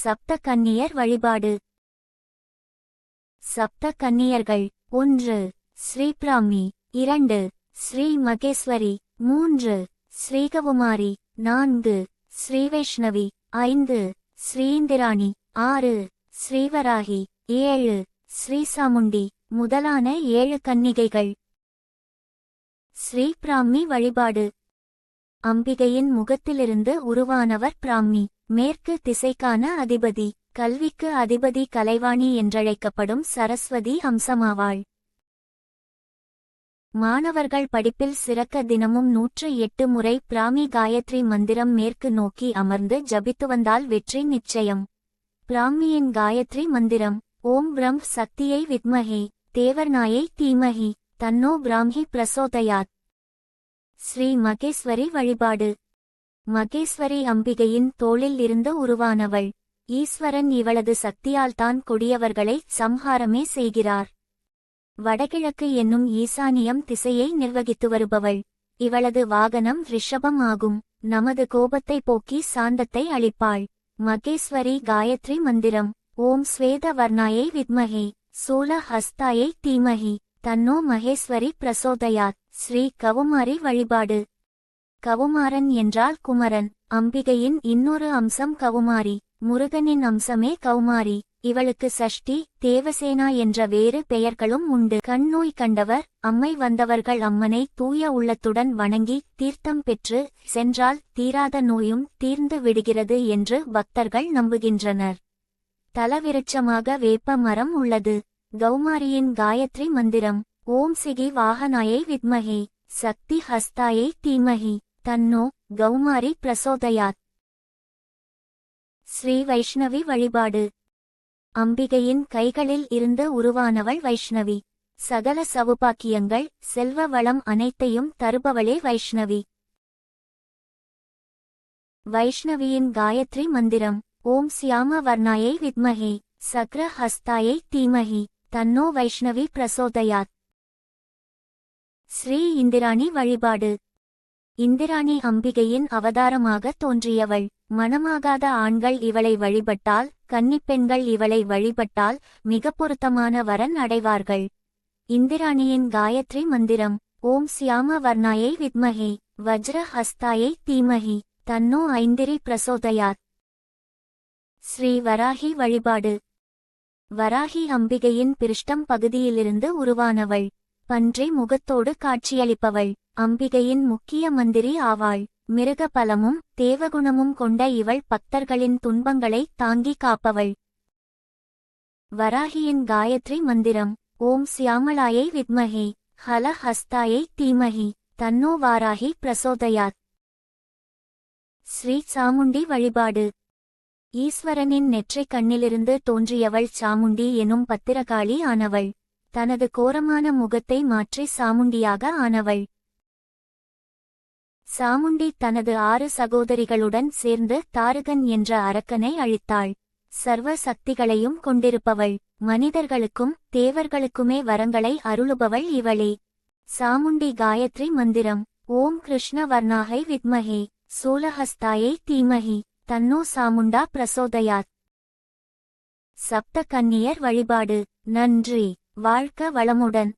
சப்த கன்னியர் வழிபாடு. சப்த கன்னியர்கள் ஒன்று ஸ்ரீபிராமி இரண்டு ஸ்ரீ மகேஸ்வரி மூன்று ஸ்ரீகவுமாரி நான்கு ஸ்ரீவைஷ்ணவி ஐந்து ஸ்ரீந்திராணி ஆறு ஸ்ரீவராகி ஏழு ஸ்ரீ சாமுண்டி முதலான ஏழு கன்னிகைகள். ஸ்ரீபிராமி வழிபாடு. அம்பிகையின் முகத்திலிருந்து உருவானவர் பிராமி மேற்கு திசைக்கான அதிபதி கல்விக்கு அதிபதி கலைவாணி என்றழைக்கப்படும் சரஸ்வதி அம்சமாவாள் மாணவர்கள் படிப்பில் சிறக்க தினமும் நூற்று எட்டு முறை பிராமி காயத்ரி மந்திரம் மேற்கு நோக்கி அமர்ந்து ஜபித்து வந்தால் வெற்றி நிச்சயம். பிராமியின் காயத்ரி மந்திரம் ஓம் பிரம் சக்தியை வித்மஹே தேவர்நாயை தீமஹி தன்னோ பிராமி பிரசோதயாத். ஸ்ரீ மகேஸ்வரி வழிபாடு. மகேஸ்வரி அம்பிகையின் தோளில் இருந்து உருவானவள். ஈஸ்வரன் இவளது சக்தியால்தான் கொடியவர்களை சம்ஹாரமே செய்கிறார். வடகிழக்கு என்னும் ஈசானியம் திசையை நிர்வகித்து வருபவள். இவளது வாகனம் ரிஷபம் ஆகும். நமது கோபத்தை போக்கி சாந்தத்தை அளிப்பாள். மகேஸ்வரி காயத்ரி மந்திரம். ஓம் ஸ்வேத வர்ணாயை வித்மகே சூல ஹஸ்தாயை தீமஹி. தன்னோ மகேஸ்வரி பிரசோதயாத். ஸ்ரீ கவுமாரி வழிபாடு. கவுமாரன் என்றால் குமரன். அம்பிகையின் இன்னொரு அம்சம் கவுமாரி. முருகனின் அம்சமே கவுமாரி. இவளுக்கு சஷ்டி தேவசேனா என்ற வேறு பெயர்களும் உண்டு. கண்ணோய் கண்டவர் அம்மை வந்தவர்கள் அம்மனை தூய உள்ளத்துடன் வணங்கி தீர்த்தம் பெற்று சென்றால் தீராத நோயும் தீர்ந்து விடுகிறது என்று பக்தர்கள் நம்புகின்றனர். தலவிருட்சமாக வேப்ப மரம் உள்ளது. கௌமாரியின் காயத்ரி மந்திரம். ஓம் சிகி வாகனாயை வித்மஹே சக்தி ஹஸ்தாயை தீமஹி தன்னோ கௌமாரி பிரசோதயாத். ஸ்ரீ வைஷ்ணவி வழிபாடு. அம்பிகையின் கைகளில் இருந்து உருவானவள் வைஷ்ணவி. சகல சவுபாக்கியங்கள் செல்வ வளம் அனைத்தையும் தருபவளே வைஷ்ணவி. வைஷ்ணவியின் காயத்ரி மந்திரம் ஓம் சியாம வர்ணாயை வித்மஹே சக்ர ஹஸ்தாயை தீமஹி தன்னோ வைஷ்ணவி பிரசோதயாத். ஸ்ரீ இந்திராணி வழிபாடு. இந்திராணி அம்பிகையின் அவதாரமாக தோன்றியவள். மணமாகாத ஆண்கள் இவளை வழிபட்டால் கன்னிப்பெண்கள் இவளை வழிபட்டால் மிக பொருத்தமான வரன் அடைவார்கள். இந்திராணியின் காயத்ரி மந்திரம் ஓம் சியாம வர்ணாயை வித்மகே வஜ்ர ஹஸ்தாயை தீமஹி தன்னோ ஐந்திரி பிரசோதயார் ஸ்ரீ வராகி வழிபாடு. வராகி அம்பிகையின் பிருஷ்டம் பகுதியிலிருந்து உருவானவள். பன்றி முகத்தோடு காட்சியளிப்பவள். அம்பிகையின் முக்கிய மந்திரி ஆவாள். மிருக பலமும் தேவகுணமும் கொண்ட இவள் பக்தர்களின் துன்பங்களை தாங்கி காப்பவள். வராகியின் காயத்ரி மந்திரம். ஓம் சியாமளாயை வித்மஹே. ஹல ஹஸ்தாயை தீமஹி. தன்னோ வாராகி பிரசோதயாத். ஸ்ரீ சாமுண்டி வழிபாடு. ஈஸ்வரனின் நெற்றிக் கண்ணிலிருந்து தோன்றியவள் சாமுண்டி எனும் பத்திரகாளி ஆனவள். தனது கோரமான முகத்தை மாற்றி சாமுண்டியாக ஆனவள். சாமுண்டி தனது ஆறு சகோதரிகளுடன் சேர்ந்து தாருகன் என்ற அரக்கனை அழித்தாள். சர்வ சக்திகளையும் கொண்டிருப்பவள். மனிதர்களுக்கும் தேவர்களுக்குமே வரங்களை அருளுபவள் இவளே. சாமுண்டி காயத்ரி மந்திரம். ஓம் கிருஷ்ண வர்ணாகை வித்மஹே. சூலஹஸ்தாயை தீமஹி. தன்னோ சாமுண்டா பிரசோதயாத். சப்த கன்னியர் வழிபாடு. நன்றி. வாழ்க்க வளமுடன்.